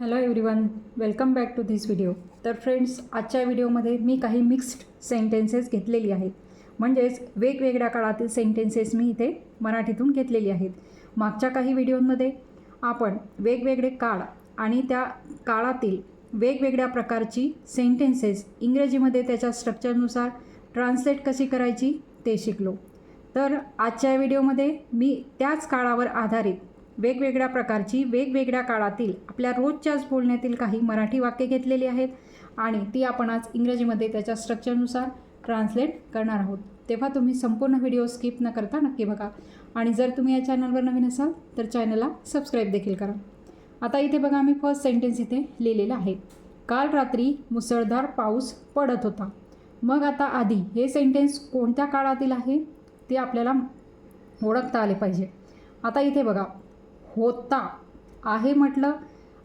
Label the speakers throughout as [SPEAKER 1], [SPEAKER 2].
[SPEAKER 1] Hello everyone welcome back to this video तर friends आजच्या व्हिडिओमध्ये मी काही मिक्स्ड सेंटेन्सेस घेतलेली आहेत. म्हणजेच वेगवेगळ्या काळातील सेंटेन्सेस मी इथे मराठीतून घेतलेली आहेत. मागच्या काही व्हिडिओमध्ये आपण वेगवेगळे काळ आणि त्या काळातील वेगवेगळ्या प्रकारची सेंटेन्सेस इंग्रजीमध्ये त्याच्या स्ट्रक्चरनुसार ट्रान्सलेट कशी करायची ते शिकलो. तर आजच्या व्हिडिओमध्ये मी त्याच काळावर आधारित वेगवेगळ्या प्रकारची वेगवेगळ्या काळातील आपल्या रोजच्याच बोलण्यातील काही मराठी वाक्य घेतलेली आहेत आणि ती आपण आज इंग्रजीमध्ये त्याच्या स्ट्रक्चरनुसार ट्रान्सलेट करणार आहोत. तेव्हा तुम्ही संपूर्ण व्हिडिओ स्किप न करता नक्की बघा. आणि जर तुम्ही या चॅनलवर नवीन असाल तर चॅनलला सबस्क्राईब देखील करा. आता इथे बघा मी फर्स्ट सेंटेन्स इथे लिहिलेलं आहे. काल रात्री मुसळधार पाऊस पडत होता. मग आता आधी हे सेंटेन्स कोणत्या काळातील आहे? ते आपल्याला ओळखता आले पाहिजे. आता इथे बघा. होता. आहे म्हटलं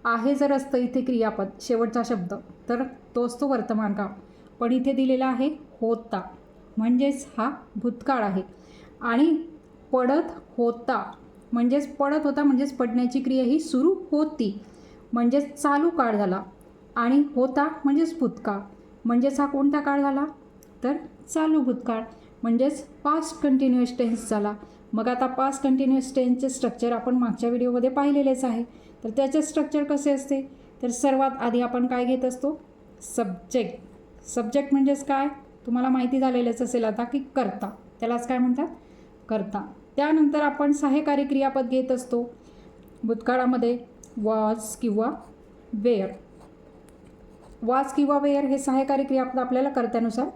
[SPEAKER 1] आहे जर असतं इथे क्रियापद शेवटचा शब्द तर तो असतो वर्तमान काळ पण इथे दिलेला आहे होता. म्हणजेच हा भूतकाळ आहे. आणि पडत होता. म्हणजेच पडत होता म्हणजेच पडण्याची क्रिया ही सुरू होती. म्हणजेच चालू काळ झाला. आणि होता म्हणजेच भूतकाळ. म्हणजेच हा कोणता काळ झाला? तर चालू भूतकाळ. म्हणजेच पास्ट कंटिन्युअस टेन्स झाला. मग आता पास्ट कंटिन्युअस टेनचे स्ट्रक्चर आपण मागच्या व्हिडिओमध्ये पाहिलेलेच आहे. तर त्याचे स्ट्रक्चर कसे असते? तर सर्वात आधी आपण काय घेत असतो? सब्जेक्ट सब्जेक्ट म्हणजेच काय? तुम्हाला माहिती झालेलंच असेल आता की करता. त्यालाच काय म्हणतात? करता. त्यानंतर आपण सहाय्यकारी क्रियापद घेत असतो. भूतकाळामध्ये वॉज किंवा वेअर वाज किंवा वेअर हे सहाय्यकारी क्रियापद आपल्याला कर्त्यानुसार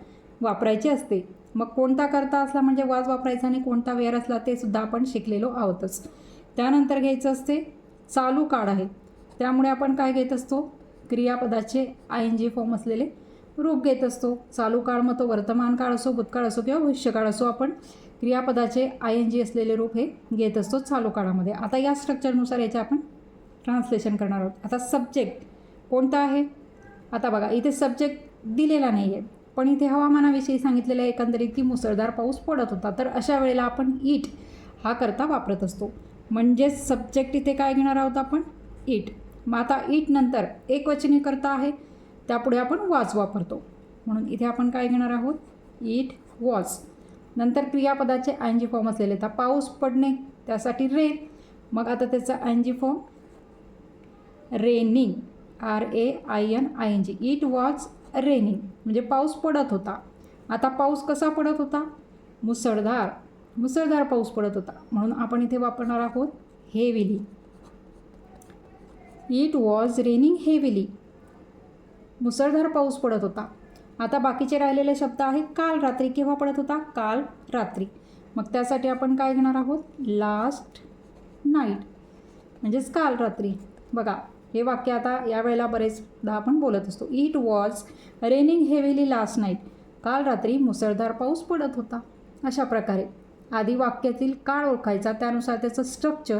[SPEAKER 1] वापरायचे असते. मग कोणता करता असला म्हणजे वाज वापरायचा आणि कोणता वेअर असला ते सुद्धा आपण शिकलेलो आहोतच. त्यानंतर घ्यायचं असते चालू काळ आहे. त्यामुळे आपण काय घेत असतो? क्रियापदाचे आय एन जी फॉर्म असलेले रूप घेत असतो. चालू काळ मग तो वर्तमान काळ असो भूतकाळ असो किंवा भविष्यकाळ असो आपण क्रियापदाचे आय एन जी असलेले रूप हे घेत असतो चालू काळामध्ये. आता या स्ट्रक्चरनुसार याचे आपण ट्रान्सलेशन करणार आहोत. आता सब्जेक्ट कोणता आहे? आता बघा इथे सब्जेक्ट दिलेला नाही आहे पण इथे हवामानाविषयी सांगितलेलं आहे एकंदरीत की मुसळधार पाऊस पडत होता तर अशा वेळेला आपण इट हा करता वापरत असतो. म्हणजेच सब्जेक्ट इथे काय घेणार आहोत आपण? इट मग आता इट नंतर एकवचनी करता आहे त्यापुढे आपण वॉज वापरतो. म्हणून इथे आपण काय घेणार आहोत? इट वॉज नंतर क्रियापदाचे आयनजी फॉर्म असलेले आता पाऊस पडणे त्यासाठी रेन मग आता त्याचा ING form raining R A I N I N G it was raining म्हणजे पाऊस पडत होता. आता पाऊस कसा पडत होता? मुसळधार मुसळधार पाऊस पडत होता. म्हणून आपण इथे वापरणार आहोत heavily. It was raining heavily मुसळधार पाऊस पडत होता. आता बाकीचे राहिलेले शब्द आहेत काल रात्री केव्हा पडत होता? काल रात्री. मग त्यासाठी आपण काय घेणार आहोत? लास्ट नाईट म्हणजेच काल रात्री. बघा हे वाक्य आता यावेळेला बरेचदा आपण बोलत असतो. It was raining heavily last night काल रात्री मुसळधार पाऊस पडत होता. अशा प्रकारे आधी वाक्यातील काळ ओळखायचा त्यानुसार त्याचं स्ट्रक्चर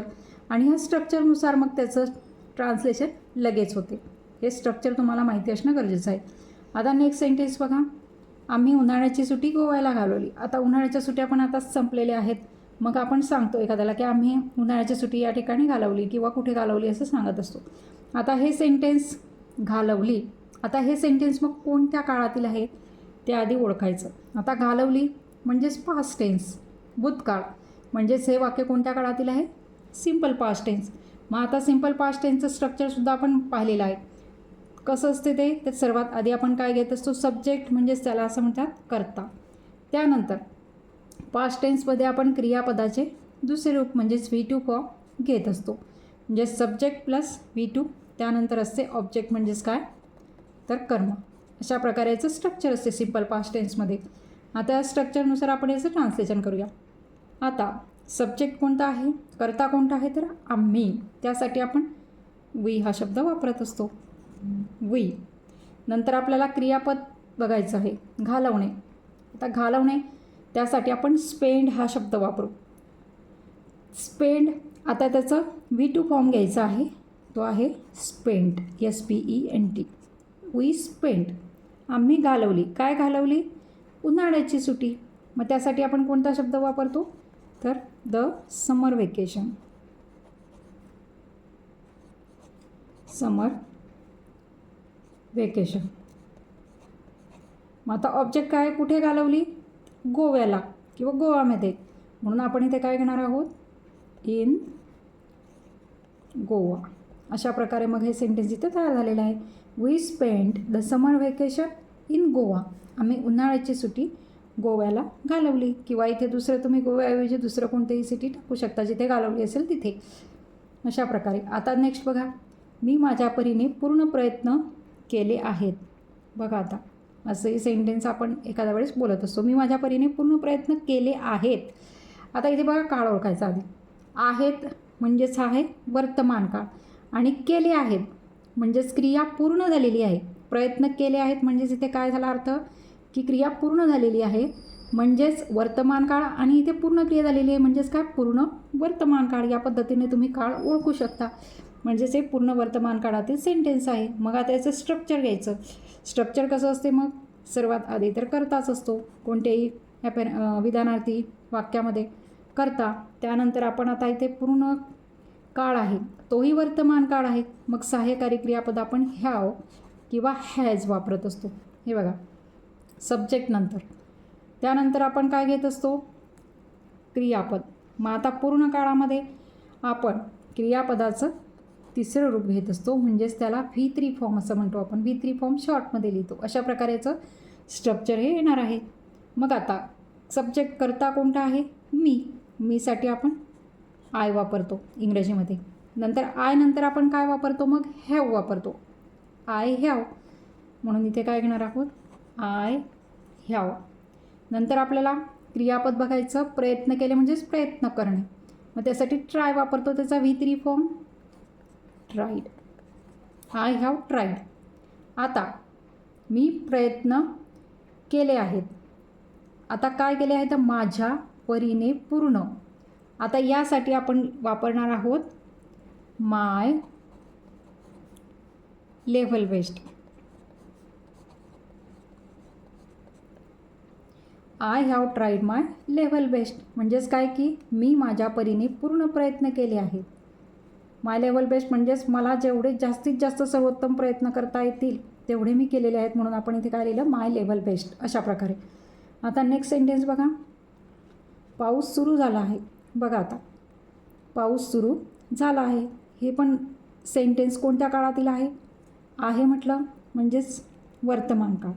[SPEAKER 1] आणि ह्या स्ट्रक्चरनुसार मग त्याचं ट्रान्सलेशन लगेच होते. हे स्ट्रक्चर तुम्हाला माहिती असणं गरजेचं आहे. आता नेक्स्ट सेंटेन्स बघा. आम्ही उन्हाळ्याची सुट्टी गोव्याला घालवली. आता उन्हाळ्याच्या सुट्ट्या पण आता संपलेल्या आहेत. मग आपण सांगतो एखाद्याला की आम्ही उन्हाळ्याची सुट्टी या ठिकाणी घालवली किंवा कुठे घालवली असं सांगत असतो. आता हे सेंटेन्स घालवली आता हे सेंटेन्स मग कोणत्या काळातील आहे? ते आधी ओळखायचं. आता घालवली म्हणजेच पास्ट टेन्स भूतकाळ. म्हणजेच हे वाक्य कोणत्या काळातील आहे? सिंपल पास्ट टेन्स मग आता सिंपल पास्ट टेन्सचं स्ट्रक्चरसुद्धा आपण पाहिलेलं आहे. कसं असते ते? तर सर्वात आधी आपण काय घेत असतो? सब्जेक्ट म्हणजेच त्याला असं म्हणतात करता. त्यानंतर पास्ट टेन्समध्ये आपण क्रियापदाचे दुसरे रूप म्हणजेच व्ही टू फॉर्म घेत असतो. म्हणजे सब्जेक्ट प्लस व्ही टू त्यानंतर असते ऑब्जेक्ट म्हणजेच काय? तर कर्म. अशा प्रकारे याचं स्ट्रक्चर असते सिंपल पास्ट टेन्समध्ये आता या स्ट्रक्चरनुसार आपण याचं ट्रान्सलेशन करूया. आता सब्जेक्ट कोणता आहे? करता कोणता आहे? तर आम्ही. त्यासाठी आपण वी हा शब्द वापरत असतो. वी नंतर आपल्याला क्रियापद बघायचं आहे. घालवणे. आता घालवणे त्यासाठी आपण स्पेंड हा शब्द वापरू. स्पेंड आता त्याचं व्ही टू फॉर्म घ्यायचा आहे. तो आहे spent S P E N T we spent आम्ही घालवली. काय घालवली? उन्हाळ्याची सुट्टी. मग त्यासाठी आपण कोणता शब्द वापरतो? तर the summer vacation summer vacation मग आता ऑब्जेक्ट काय? कुठे घालवली? गोव्याला किंवा गोवामध्ये. म्हणून आपण इथे काय घेणार आहोत? इन गोवा. अशा प्रकारे मग हे सेंटेन्स इथे तयार झालेलं आहे. We spend the summer vacation in Goa आम्ही उन्हाळ्याची सुट्टी गोव्याला घालवली. किंवा इथे दुसरं तुम्ही गोव्याऐवजी दुसरं कोणतेही सिटी टाकू शकता जिथे घालवली असेल तिथे. अशा प्रकारे. आता नेक्स्ट बघा. मी माझ्या परीने पूर्ण प्रयत्न केले आहेत. बघा आता. असंही सेंटेन्स आपण एखाद्या वेळेस बोलत असतो. मी माझ्या परीने पूर्ण प्रयत्न केले आहेत. आता इथे बघा काळ ओळखायचा आधी. आहेत म्हणजेच आहे वर्तमान काळ. आणि केले आहेत म्हणजेच क्रिया पूर्ण झालेली आहे. प्रयत्न केले आहेत म्हणजेच इथे काय झाला अर्थ? की क्रिया पूर्ण झालेली आहे म्हणजेच वर्तमान काळ आणि इथे पूर्ण क्रिया झालेली आहे म्हणजेच काय? पूर्ण वर्तमान काळ. या पद्धतीने तुम्ही काळ ओळखू शकता. म्हणजेच हे पूर्ण वर्तमान काळातील सेंटेन्स आहे. मग आता याचं स्ट्रक्चर घ्यायचं. स्ट्रक्चर कसं असते मग? सर्वात आधी तर करताच असतो. कोणत्याही ॲपॅर विधानार्थी वाक्यामध्ये. करता त्यानंतर आपण आता इथे पूर्ण काळ आहे. तोही वर्तमान काळ आहे. मग सहाय्यकारी क्रियापद आपण ह्याव किंवा हॅज वापरत असतो. हे बघा. सब्जेक्ट नंतर. त्यानंतर आपण काय घेत असतो? क्रियापद. मग आता पूर्ण काळामध्ये आपण क्रियापदाचं तिसरं रूप घेत असतो. म्हणजेच त्याला व्ही थ्री फॉर्म असं म्हणतो आपण. व्ही थ्री फॉर्म शॉर्टमध्ये लिहितो. अशा प्रकारेचं स्ट्रक्चर हे येणार आहे. मग आता सब्जेक्ट करता कोणता आहे? मी. मीसाठी आपण आय वापरतो इंग्रजीमध्ये. नंतर आय नंतर आपण काय वापरतो मग? हॅव वापरतो. I have. म्हणून इथे काय घेणार आहोत? आय ह्याव नंतर आपल्याला क्रियापद बघायचं प्रयत्न केले म्हणजेच प्रयत्न करणे. मग त्यासाठी ट्राय वापरतो त्याचा V three form. Tried. I have tried. आता मी प्रयत्न केले आहेत. आता काय केले आहे? तर माझ्या परीने पूर्ण. आता यासाठी आपण वापरणार आहोत my level best I have tried my level best म्हणजेच काय की मी माझ्या परीने पूर्ण प्रयत्न केले आहेत. माय लेव्हल बेस्ट म्हणजेच मला जेवढे जास्तीत जास्त सर्वोत्तम प्रयत्न करता येतील तेवढे मी केलेले आहेत म्हणून आपण इथे काय लिहिलं? माय लेव्हल बेस्ट अशा प्रकारे. आता नेक्स्ट सेंटेन्स बघा. पाऊस सुरू झाला आहे. बघा आता. पाऊस सुरू झाला आहे. हे पण सेंटेन्स कोणत्या काळातील आहे? आहे म्हटलं म्हणजेच वर्तमान काळ.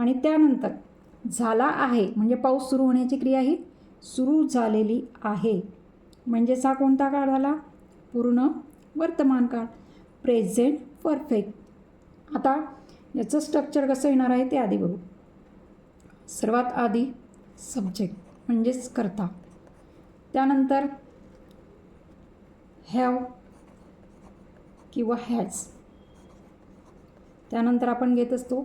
[SPEAKER 1] आणि त्यानंतर झाला आहे म्हणजे पाऊस सुरू होण्याची क्रिया ही सुरू झालेली आहे. म्हणजेच हा कोणता काळ झाला? पूर्ण वर्तमान काळ. प्रेझेंट परफेक्ट आता याचं स्ट्रक्चर कसं येणार आहे ते आधी बघू. सर्वात आधी सब्जेक्ट म्हणजेच करता. त्यानंतर हॅव किंवा हॅज त्यानंतर आपण घेत असतो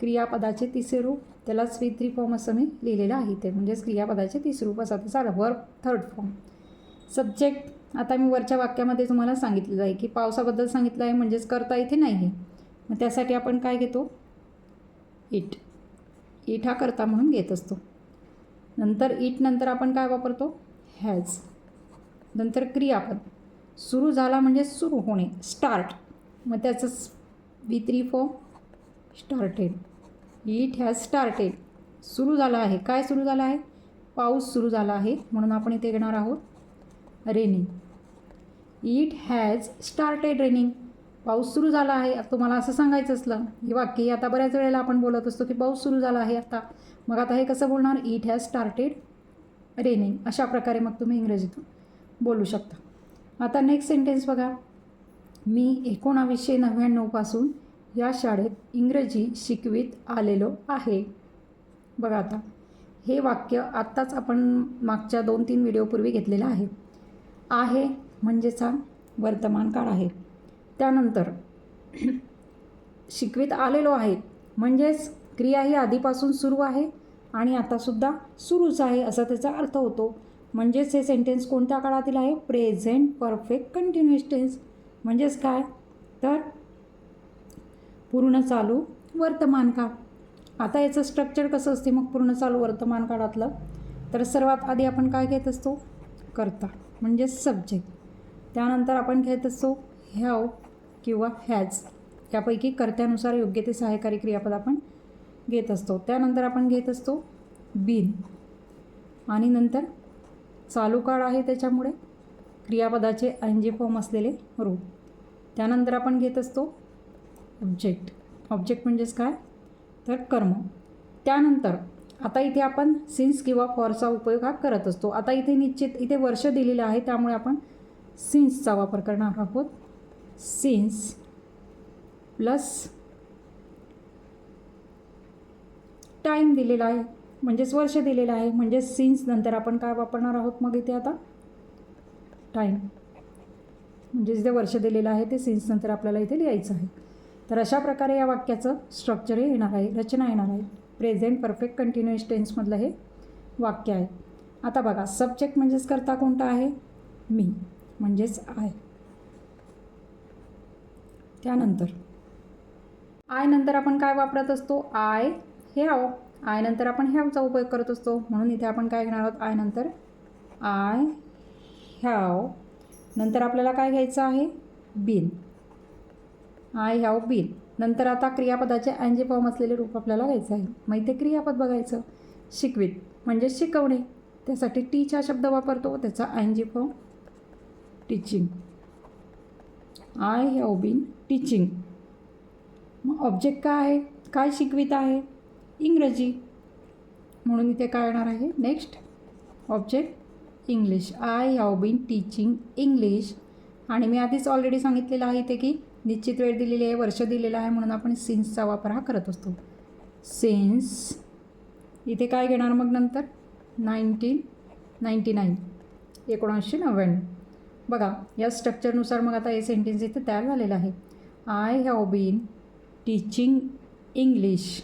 [SPEAKER 1] क्रियापदाचे तिसरे रूप. त्याला स्वी थ्री फॉर्म असं मी लिहिलेलं आहे ते म्हणजेच क्रियापदाचे तिसरे रूप असा त्याचा वर्क थर्ड फॉर्म सब्जेक्ट आता मी वरच्या वाक्यामध्ये तुम्हाला सांगितलेलं आहे की पावसाबद्दल सांगितलं आहे म्हणजेच करता इथे नाही. आहे मग त्यासाठी आपण काय घेतो? इट इट हा करता म्हणून घेत असतो. नंतर इट नंतर आपण काय वापरतो? हॅज. नंतर क्रियापद. सुरू झाला म्हणजे सुरू होणे. स्टार्ट. मग त्याचं V three form started. It has started. सुरू झाला आहे. काय सुरू झालं आहे? पाऊस सुरू झाला आहे. म्हणून आपण इथे घेणार आहोत. Raining. It has started raining. पाऊस सुरू झाला आहे. तुम्हाला असं सांगायचं असलं हे वाक्य आता बऱ्याच वेळेला आपण बोलत असतो की पाऊस सुरू झाला आहे आता. मग आता हे कसं बोलणार? इट हॅज स्टार्टेड रेनिंग अशा प्रकारे मग तुम्ही इंग्रजीतून बोलू शकता. आता नेक्स्ट सेंटेन्स बघा. मी एकोणावीसशे नव्याण्णवपासून या शाळेत इंग्रजी शिकवित आलेलो आहे. बघा आता. हे वाक्य आत्ताच आपण मागच्या दोन तीन व्हिडिओपूर्वी घेतलेलं आहे. आहे म्हणजेच वर्तमान काळ आहे. त्यानंतर शिकवित आलेलो आहे म्हणजेच क्रिया ही आधीपासून सुरू आहे आणि आतासुद्धा सुरूच आहे असा त्याचा अर्थ होतो. म्हणजेच हे सेंटेन्स कोणत्या काळातील आहे? प्रेझेंट परफेक्ट कंटिन्युअस टेन्स म्हणजेच काय? तर पूर्ण चालू वर्तमान काळ. आता याचं स्ट्रक्चर कसं असते? मग पूर्ण चालू वर्तमान काळातलं. तर सर्वात आधी आपण काय घेत असतो? करता. म्हणजे सब्जेक्ट त्यानंतर आपण घेत असतो ह्याव. किंवा हॅज यापैकी कर्त्यानुसार योग्य ते सहाय्यकारी क्रियापद आपण घेत असतो. त्यानंतर आपण घेत असतो बीन आणि नंतर चालू काळ आहे त्याच्यामुळे क्रियापदाचे एन जी फॉर्म असलेले रूप त्यानंतर आपण घेत असतो ऑब्जेक्ट ऑब्जेक्ट म्हणजेच काय? तर कर्म. त्यानंतर आता इथे आपण सिन्स किंवा फॉरचा उपयोग हा करत असतो. आता इथे निश्चित इथे वर्ष दिलेलं आहे त्यामुळे आपण सिन्सचा वापर करणार आहोत. सिन्स प्लस टाईम दिलेला आहे. म्हणजेच वर्ष दिलेलं आहे. म्हणजेच सिन्स नंतर आपण काय वापरणार आहोत मग इथे आता? टाईम म्हणजे जिथे वर्ष दिलेलं आहे ते सिन्स नंतर आपल्याला इथे लिहायचं आहे. तर अशा प्रकारे या वाक्याचं स्ट्रक्चर येणार आहे. रचना येणार आहे. प्रेझेंट परफेक्ट कंटिन्युअस टेन्समधलं हे वाक्य आहे. आता बघा सब्जेक्ट म्हणजेच करता कोणता आहे? मी. म्हणजेच आय त्यानंतर. आय नंतर आपण काय वापरत असतो? आय ह्याव आय नंतर आपण ह्यावचा उपयोग करत असतो. म्हणून इथे आपण काय घेणार आहोत? आय नंतर आय ह्याव. नंतर आपल्याला काय घ्यायचं आहे? बिन. I have been. नंतर आता क्रियापदाचे अँजे फॉर्म असलेले रूप आपल्याला घ्यायचं आहे. मग इथे क्रियापद बघायचं. शिकवित म्हणजे शिकवणे. त्यासाठी टीचा शब्द वापरतो. त्याचा ING form teaching. I have been teaching मग ऑब्जेक्ट काय आहे? काय शिकवित आहे? इंग्रजी. म्हणून इथे काय येणार आहे? Next object English I have been teaching English आणि मी आधीच ऑलरेडी सांगितलेलं आहे इथे की निश्चित वेळ दिलेली आहे वर्ष दिलेलं आहे म्हणून आपण सिन्सचा वापर हा करत असतो. सिन्स इथे काय घेणार मग नंतर? नाईन्टीन नाईन्टी नाईन एकोणीसशे नव्याण्णव. बघा या स्ट्रक्चरनुसार मग आता हे सेंटेन्स इथे तयार झालेलं आहे. I have been teaching English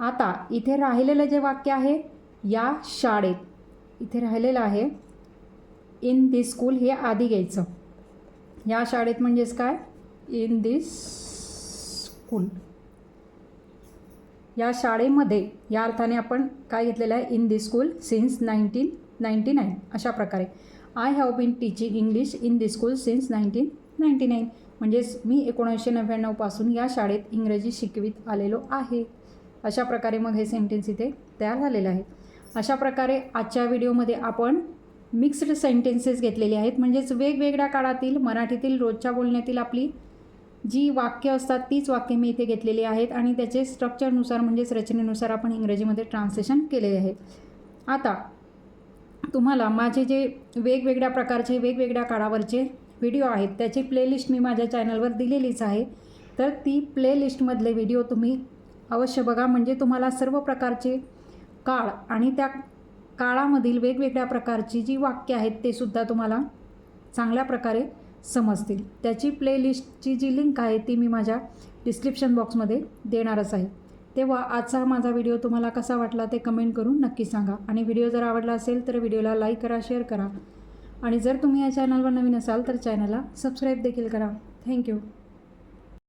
[SPEAKER 1] आता इथे राहिलेलं जे वाक्य आहे या शाळेत इथे राहिलेलं आहे इन दिस स्कूल हे आधी घ्यायचं. या शाळेत म्हणजेच काय? इन दिस स्कूल या शाळेमध्ये या अर्थाने आपण काय घेतलेलं आहे? In this school since nineteen ninety nine अशा प्रकारे. I have been teaching English in this school since nineteen ninety nine म्हणजेच मी एकोणीसशे नव्याण्णवपासून या शाळेत इंग्रजी शिकवित आलेलो आहे. अशा प्रकारे मग हे सेंटेन्स इथे तयार झालेलं आहे. अशा प्रकारे आजच्या व्हिडिओमध्ये आपण मिक्स्ड सेंटेन्सेस घेतलेले आहेत. म्हणजेच वेगवेगळ्या काळातील मराठीतील रोजच्या बोलण्यातील आपली जी वाक्य असतात तीच वाक्य मी इथे घेतलेली आहेत आणि त्याचे स्ट्रक्चरनुसार म्हणजेच रचनेनुसार आपण इंग्रजीमध्ये ट्रान्सलेशन केलेले आहे. आता तुम्हाला माझे जे वेगवेगळ्या प्रकारचे वेगवेगळ्या काळावरचे व्हिडिओ आहेत त्याची प्लेलिस्ट मी माझ्या चॅनलवर दिलेलीच आहे. तर ती प्लेलिस्टमधले व्हिडिओ तुम्ही अवश्य बघा. म्हणजे तुम्हाला सर्व प्रकारचे काळ आणि त्या काळामधील वेगवेगळ्या प्रकारची जी वाक्य आहेत ते सुद्धा तुम्हाला चांगल्या प्रकारे समजतील. त्याची प्लेलिस्टची जी लिंक आहे ती मी माझ्या डिस्क्रिप्शन बॉक्समध्ये देणारच आहे. तेव्हा आजचा माझा व्हिडिओ तुम्हाला कसा वाटला ते कमेंट करून नक्की सांगा. आणि व्हिडिओ जर आवडला असेल तर व्हिडिओला लाईक करा शेअर करा. आणि जर तुम्ही या चॅनलवर नवीन असाल तर चॅनलला सबस्क्राईब देखील करा. थँक्यू